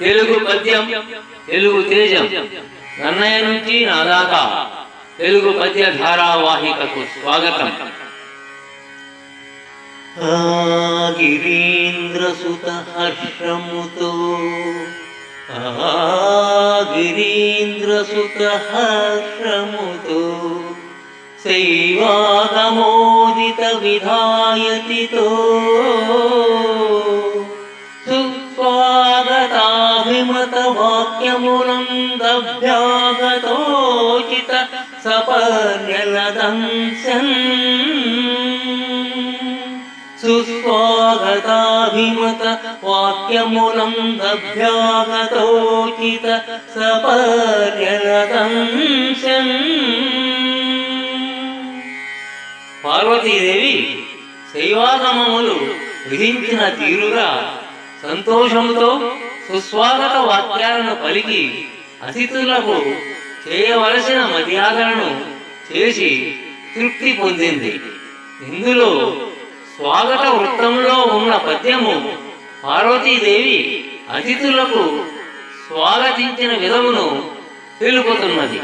తెలుగు పద్యం తెలుగు తేజం. నన్నయ్య నుంచి నా దాకా తెలుగు పద్య ధారావాహికకు స్వాగతం. గిరీంద్రసుత హర్షముతో గిరీంద్రసుత హర్షముతో శైవాగమోదిత విధాయతితో విమత వాక్యమునందభ్యాగతోచిత సపర్యలదంశన్ సుస్వాగతాభిమత వాక్యమునందభ్యాగతోచిత సపర్యలదంశన్ పార్వతీదేవి శైవాగమములు విధించిన తీరుగా సంతోషంతో సుస్వాగత వాక్యాలను పలికి అతిథులకు చేయవలసిన మర్యాదలను చేసి తృప్తి పొందింది. ఇందులో స్వాగత వృత్తంలో ఉన్న పద్యము పార్వతీదేవి అతిథులకు స్వాగతించిన విధమును తెలుపుతున్నది.